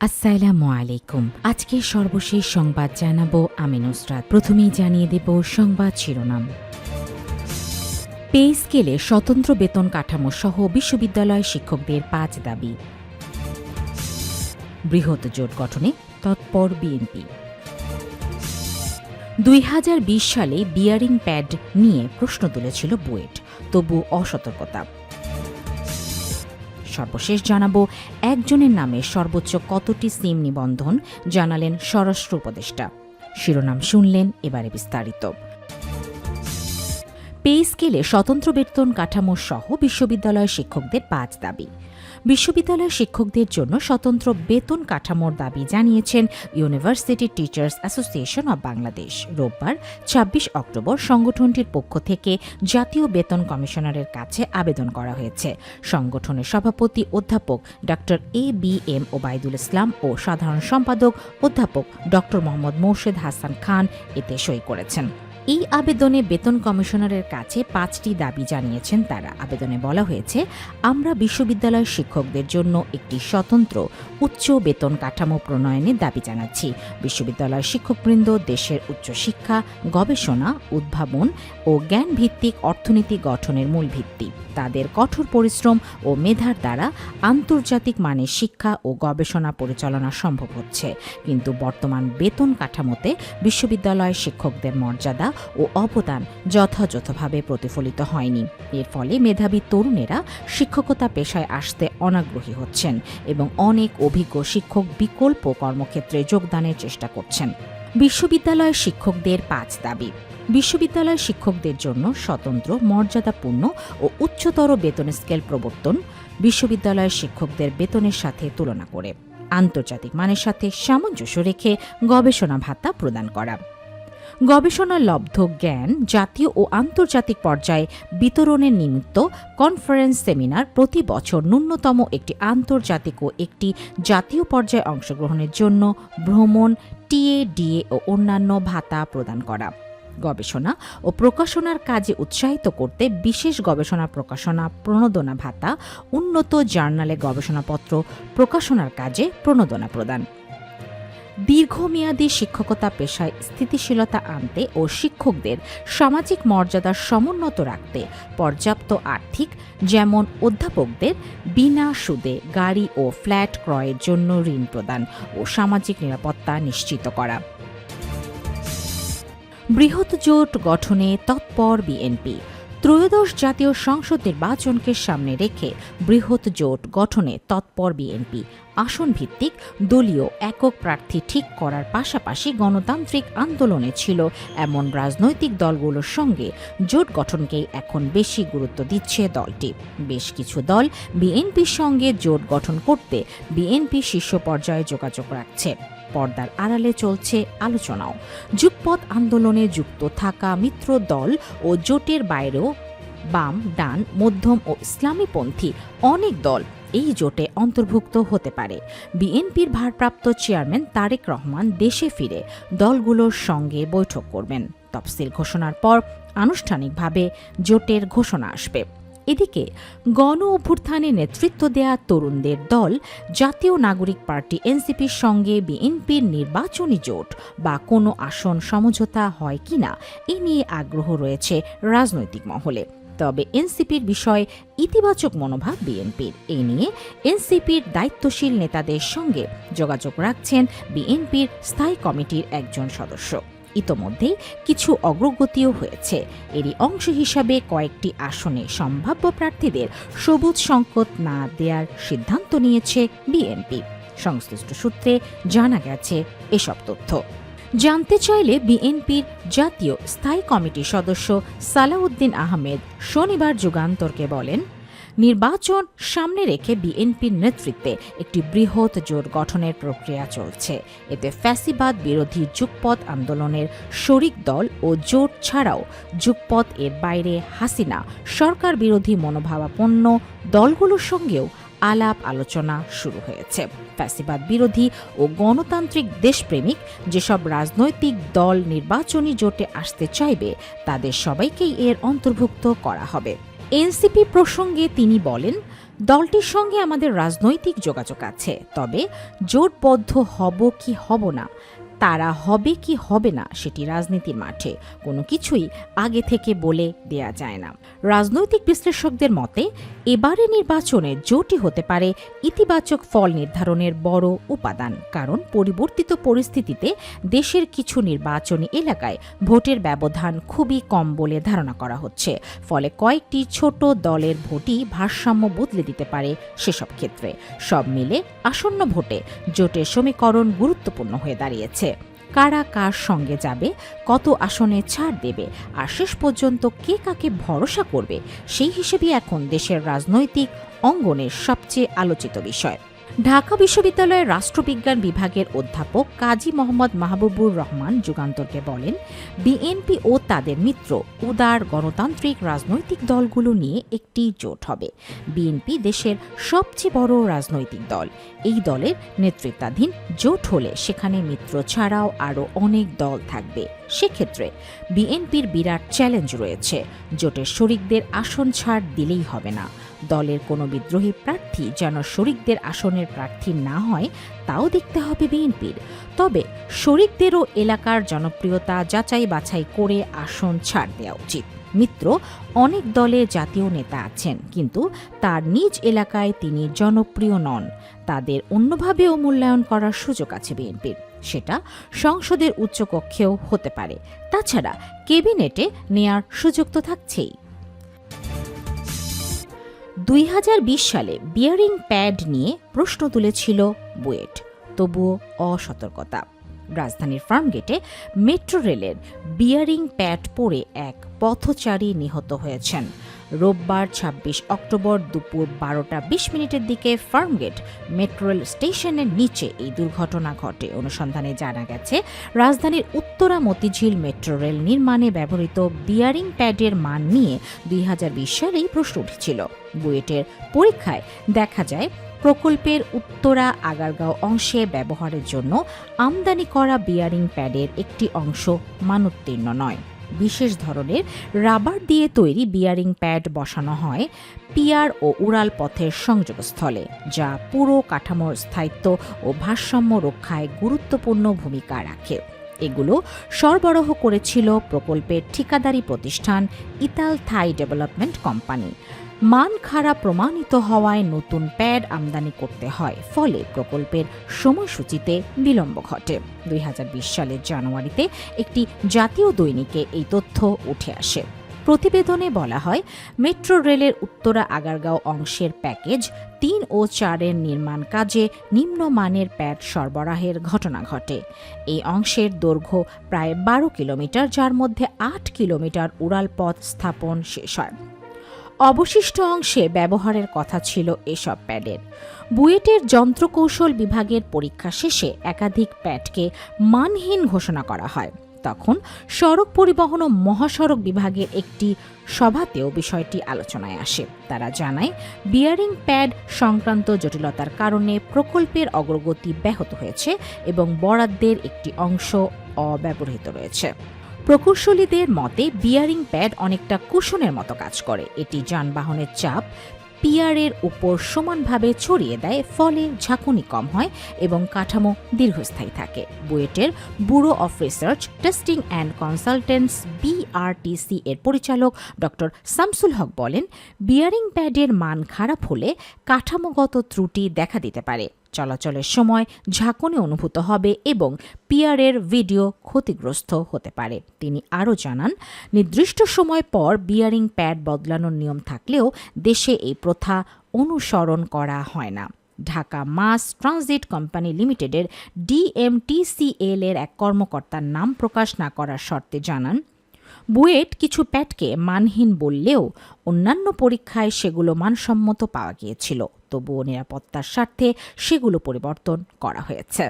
আসসালামু আলাইকুম। আজকে সর্বশেষ সংবাদ জানাব আমি নুসরাত। প্রথমেই জানিয়ে দেব সংবাদ শিরোনাম। পে স্কেলে স্বতন্ত্র বেতন কাঠামো সহ বিশ্ববিদ্যালয় শিক্ষকদের পাঁচ দাবি। বৃহৎ জোট গঠনে তৎপর বিএনপি। দুই হাজার বিশ সালে বিয়ারিং প্যাড নিয়ে প্রশ্ন তুলেছিল বুয়েট, তবু অসতর্কতা। সর্বশেষ জানাব, একজনের নামে সর্বোচ্চ কতটি সিম নিবন্ধন জানালেন স্বরাষ্ট্র উপদেষ্টা। শিরোনাম শুনলেন এবারে বিস্তারিত। পে স্কেলে স্বতন্ত্র বেতন কাঠামো সহ বিশ্ববিদ্যালয়ের শিক্ষকদের পাঁচ দাবি। বিশ্ববিদ্যালয় শিক্ষকদের জন্য স্বতন্ত্র বেতন কাঠামোর দাবি জানিয়েছেন university teachers association of Bangladesh রোববার ২৬ অক্টোবর সংগঠনটির পক্ষ থেকে জাতীয় বেতন কমিশনারের কাছে আবেদন করা হয়েছে। সংগঠনের সভাপতি অধ্যাপক ড A B M Obaidul Islam ও সাধারণ সম্পাদক অধ্যাপক ড মোহাম্মদ মোর্শেদ হাসান খান এতে সই করেছেন। এই আবেদনে বেতন কমিশনারের কাছে পাঁচটি দাবি জানিয়েছেন তারা। আবেদনে বলা হয়েছে, আমরা বিশ্ববিদ্যালয় শিক্ষকদের জন্য একটি স্বতন্ত্র উচ্চ বেতন কাঠামো প্রণয়নের দাবি জানাচ্ছি। বিশ্ববিদ্যালয় শিক্ষকবৃন্দ, দেশের উচ্চশিক্ষা, গবেষণা, উদ্ভাবন ও জ্ঞান ভিত্তিক অর্থনীতি গঠনের মূল ভিত্তি। তাদের কঠোর পরিশ্রম ও মেধার দ্বারা আন্তর্জাতিক মানের শিক্ষা ও গবেষণা পরিচালনা সম্ভব হচ্ছে। কিন্তু বর্তমান বেতন কাঠামোতে বিশ্ববিদ্যালয় শিক্ষকদের মর্যাদা ও অবদান যথাযথভাবে প্রতিফলিত হয়নি। এর ফলে মেধাবী তরুণেরা শিক্ষকতা পেশায় আসতে অনাগ্রহী হচ্ছেন এবং অনেক অভিজ্ঞ শিক্ষক বিকল্প কর্মক্ষেত্রে যোগদানের চেষ্টা করছেন। বিশ্ববিদ্যালয় শিক্ষকদের পাঁচ দাবি। বিশ্ববিদ্যালয় শিক্ষকদের জন্য স্বতন্ত্র, মর্যাদাপূর্ণ ও উচ্চতর বেতন স্কেল প্রবর্তন বিশ্ববিদ্যালয় শিক্ষকদের বেতনের সাথে তুলনা করে। আন্তর্জাতিক মানের সাথে সামঞ্জস্য রেখে গবেষণা ভাতা প্রদান করা। গবেষণা লব্ধ জ্ঞান জাতীয় ও আন্তর্জাতিক পর্যায়ে বিতরণের নিমিত্ত কনফারেন্স সেমিনার প্রতি বছর ন্যূনতম একটি আন্তর্জাতিক ও একটি জাতীয় পর্যায়ে অংশগ্রহণের জন্য ভ্রমণ, টিএ, ডিএ ও অন্যান্য ভাতা প্রদান করা। গবেষণা ও প্রকাশনার কাজে উৎসাহিত করতে বিশেষ গবেষণা প্রকাশনা প্রণোদনা ভাতা, উন্নত জার্নালে গবেষণাপত্র প্রকাশনার কাজে প্রণোদনা প্রদান। দীর্ঘমেয়াদী শিক্ষকতা পেশায় স্থিতিশীলতা আনতে ও শিক্ষকদের সামাজিক মর্যাদা সমুন্নত রাখতে পর্যাপ্ত আর্থিক, যেমন অধ্যাপকদের, বিনা সুদে গাড়ি ও ফ্ল্যাট ক্রয়ের জন্য ঋণ প্রদান ও সামাজিক নিরাপত্তা নিশ্চিত করা। বৃহৎ জোট গঠনে তৎপর বিএনপি। ত্রয়োদশ জাতীয় সংসদ নির্বাচনকে সামনে রেখে বৃহৎ জোট গঠনে তৎপর বিএনপি। আসন ভিত্তিক দলীয় একক প্রার্থী ঠিক করার পাশাপাশি গণতান্ত্রিক আন্দোলনে ছিল এমন রাজনৈতিক দলগুলোর সঙ্গে জোট গঠনকেই এখন বেশি গুরুত্ব দিচ্ছে দলটি। বেশ কিছু দল বিএনপির সঙ্গে জোট গঠন করতে বিএনপি শীর্ষ পর্যায়ে যোগাযোগ রাখছে। পর্দার আড়ালে চলছে আলোচনাও। যুগপথ আন্দোলনে যুক্ত থাকা মিত্র দল ও জোটের বাইরেও বাম, ডান, মধ্যম ও ইসলামীপন্থী অনেক দল এই জোটে অন্তর্ভুক্ত হতে পারে। বিএনপির ভারপ্রাপ্ত চেয়ারম্যান তারেক রহমান দেশে ফিরে দলগুলোর সঙ্গে বৈঠক করবেন। তফসিল ঘোষণার পর আনুষ্ঠানিকভাবে জোটের ঘোষণা আসবে। এদিকে গণ অভ্যুত্থানে নেতৃত্ব দেয়া তরুণদের দল জাতীয় নাগরিক পার্টি এনসিপির সঙ্গে বিএনপির নির্বাচনী জোট বা কোনো আসন সমঝোতা হয় কিনা, এ নিয়ে আগ্রহ রয়েছে রাজনৈতিক মহলে। তবে এনসিপির বিষয়ে ইতিবাচক মনোভাব বিএনপির। এ নিয়ে এনসিপির দায়িত্বশীল নেতাদের সঙ্গে যোগাযোগ রাখছেন বিএনপির স্থায়ী কমিটির একজন সদস্য। ইতোমধ্যেই কিছু অগ্রগতিও হয়েছে। এরই অংশ হিসাবে কয়েকটি আসনে সম্ভাব্য প্রার্থীদের সবুজ সংকট না দেওয়ার সিদ্ধান্ত নিয়েছে বিএনপি। সংশ্লিষ্ট সূত্রে জানা গেছে এসব তথ্য। জানতে চাইলে বিএনপির জাতীয় স্থায়ী কমিটির সদস্য সালাউদ্দিন আহমেদ শনিবার যুগান্তরকে বলেন, নির্বাচন সামনে রেখে বিএনপির নেতৃত্বে একটি বৃহৎ জোট গঠনের প্রক্রিয়া চলছে। এতে ফ্যাসিবাদ বিরোধী যুগপথ আন্দোলনের শরিক দল ও জোট ছাড়াও যুগপথ এর বাইরে হাসিনা, সরকার বিরোধী মনোভাবাপন্ন দলগুলোর সঙ্গেও আলাপ আলোচনা শুরু হয়েছে। ফ্যাসিবাদ বিরোধী ও গণতান্ত্রিক দেশপ্রেমিক যেসব রাজনৈতিক দল নির্বাচনী জোটে আসতে চাইবে, তাদের সবাইকেই এর অন্তর্ভুক্ত করা হবে। এনসিপি প্রসঙ্গে তিনি বলেন, দলটির সঙ্গে আমাদের রাজনৈতিক যোগাযোগ আছে, তবে জোটবদ্ধ হব কি হব না তারা হবে কি হবে না সেটি রাজনীতির মাঠে কোনো কিছুই আগে থেকে বলে দেয়া যায় না। রাজনৈতিক বিশ্লেষকদের মতে এবারে নির্বাচনে জোটই হতে পারে ইতিবাচক ফল নির্ধারণের বড় উপাদান, কারণ পরিবর্তিত পরিস্থিতিতে দেশের কিছু নির্বাচনী এলাকায় ভোটের ব্যবধান খুবই কম বলে ধারণা করা হচ্ছে। ফলে কয়েকটি ছোট দলের ভোটই ভারসাম্য বদলে দিতে পারে সেসব ক্ষেত্রে। সব মিলে আসন্ন ভোটে জোটের সমীকরণ গুরুত্বপূর্ণ হয়ে দাঁড়িয়েছে। কারা কার সঙ্গে যাবে, কত আসনে ছাড় দেবে, আর শেষ পর্যন্ত কে কাকে ভরসা করবে, সেই হিসেবে এখন দেশের রাজনৈতিক অঙ্গনের সবচেয়ে আলোচিত বিষয়। ঢাকা বিশ্ববিদ্যালয়ের রাষ্ট্রবিজ্ঞান বিভাগের অধ্যাপক কাজী মোহাম্মদ মাহবুবুর রহমান যুগান্তরকে বলেন, বিএনপি ও তাদের মিত্র উদার গণতান্ত্রিক রাজনৈতিক দলগুলো নিয়ে একটি জোট হবে। বিএনপি দেশের সবচেয়ে বড় রাজনৈতিক দল। এই দলের নেতৃত্বাধীন জোট হলে সেখানে মিত্র ছাড়াও আরও অনেক দল থাকবে। সেক্ষেত্রে বিএনপির বিরাট চ্যালেঞ্জ রয়েছে। জোটের শরিকদের আসন ছাড় দিলেই হবে না। দলের কোনো বিদ্রোহী প্রার্থী যেন শরিকদের আসনের প্রার্থী না হয়, তাও দেখতে হবে বিএনপির। তবে শরিকদেরও এলাকার জনপ্রিয়তা যাচাই বাছাই করে আসন ছাড় দেওয়া উচিত। মিত্র অনেক দলে জাতীয় নেতা আছেন, কিন্তু তার নিজ এলাকায় তিনি জনপ্রিয় নন। তাদের অন্যভাবেও মূল্যায়ন করার সুযোগ আছে বিএনপির। সেটা সংসদের উচ্চকক্ষেও হতে পারে। তাছাড়া কেবিনেটে নেয়ার সুযোগ তো থাকছেই। দুই হাজার বিশ সালে বিয়ারিং প্যাড নিয়ে প্রশ্ন তুলেছিল বুয়েট, তবুও অসতর্কতা। রাজধানীর ফার্মগেটে মেট্রো রেলের বিয়ারিং প্যাড পরে এক পথচারী নিহত হয়েছেন। রোববার ২৬ অক্টোবর দুপুর বারোটা বিশ মিনিটের দিকে ফার্মগেট মেট্রো রেল স্টেশনের নিচে এই দুর্ঘটনা ঘটে। অনুসন্ধানে জানা গেছে, রাজধানীর উত্তরা মতিঝিল মেট্রো রেল নির্মাণে ব্যবহৃত বিয়ারিং প্যাডের মান নিয়ে দুই হাজার বিশ সালেই প্রশ্ন উঠেছিল। বুয়েটের পরীক্ষায় দেখা যায়, প্রকল্পের উত্তরা আগারগাঁও অংশে ব্যবহারের জন্য আমদানি করা বিয়ারিং প্যাডের একটি অংশ মানোত্তীর্ণ নয়। বিশেষ ধরনের রাবার দিয়ে তৈরি বিয়ারিং প্যাড বসানো হয় পিয়ার ও উড়াল পথের সংযোগস্থলে, যা পুরো কাঠামোর স্থায়িত্ব ও ভারসাম্য রক্ষায় গুরুত্বপূর্ণ ভূমিকা রাখে। এগুলো সরবরাহ করেছিল প্রকল্পের ঠিকাদারি প্রতিষ্ঠান ইতাল থাই ডেভেলপমেন্ট কোম্পানি। মান খারাপ প্রমাণিত হওয়ায় নতুন প্যাড আমদানি করতে হয়, ফলে প্রকল্পের সময়সূচিতে বিলম্ব ঘটে। দুই হাজার বিশ সালের জানুয়ারিতে একটি জাতীয় দৈনিকে এই তথ্য উঠে আসে। প্রতিবেদনে বলা হয়, মেট্রো রেলের উত্তরা আগারগাঁও অংশের প্যাকেজ তিন ও চারের নির্মাণ কাজে নিম্নমানের প্যাড সরবরাহের ঘটনা ঘটে। এই অংশের দৈর্ঘ্য প্রায় বারো কিলোমিটার, যার মধ্যে আট কিলোমিটার উড়াল পথ স্থাপন শেষ হয়। অবশিষ্ট অংশে ব্যবহারের কথা ছিল এসব প্যাডের। বুয়েটের যন্ত্রকৌশল বিভাগের পরীক্ষা শেষে একাধিক প্যাডকে মানহীন ঘোষণা করা হয়। তখন সড়ক পরিবহন ও মহাসড়ক বিভাগের একটি সভাতেও বিষয়টি আলোচনায় আসে। তারা জানায়, বিয়ারিং প্যাড সংক্রান্ত জটিলতার কারণে প্রকল্পের অগ্রগতি ব্যাহত হয়েছে এবং বরাদ্দের একটি অংশ অব্যবহৃত রয়েছে। প্রকৌশলীদের মতে বিয়ারিং প্যাড অনেকটা কুশনের মতো কাজ করে। এটি যানবাহনের চাপ পিয়ারের উপর সমানভাবে ছড়িয়ে দেয়, ফলে ঝাঁকুনি কম হয় এবং কাঠামো দীর্ঘস্থায়ী থাকে। বুয়েটের bureau of research, testing and consultants BRTC এর পরিচালক ডক্টর শামসুল হক বলেন বিয়ারিং প্যাডের মান খারাপ হলে কাঠামোগত ত্রুটি দেখা দিতে পারে। চলাচলের সময় ঝাঁকুনি অনুভূত হবে এবং পিয়ারের ভিডিও ক্ষতিগ্রস্ত হতে পারে। তিনি আরও জানান, নির্দিষ্ট সময় পর বিয়ারিং প্যাড বদলানোর নিয়ম থাকলেও দেশে এই প্রথা অনুসরণ করা হয় না। ঢাকা মাস ট্রানজিট কোম্পানি লিমিটেডের ডিএমটিসিএল এর এক কর্মকর্তার নাম প্রকাশ না করার শর্তে জানান, বুয়েট কিছু প্যাডকে মানহীন বললেও অন্যান্য পরীক্ষায় সেগুলো মানসম্মত পাওয়া গিয়েছিল। তবুও নিরাপত্তার স্বার্থে সেগুলো পরিবর্তন করা হয়েছে।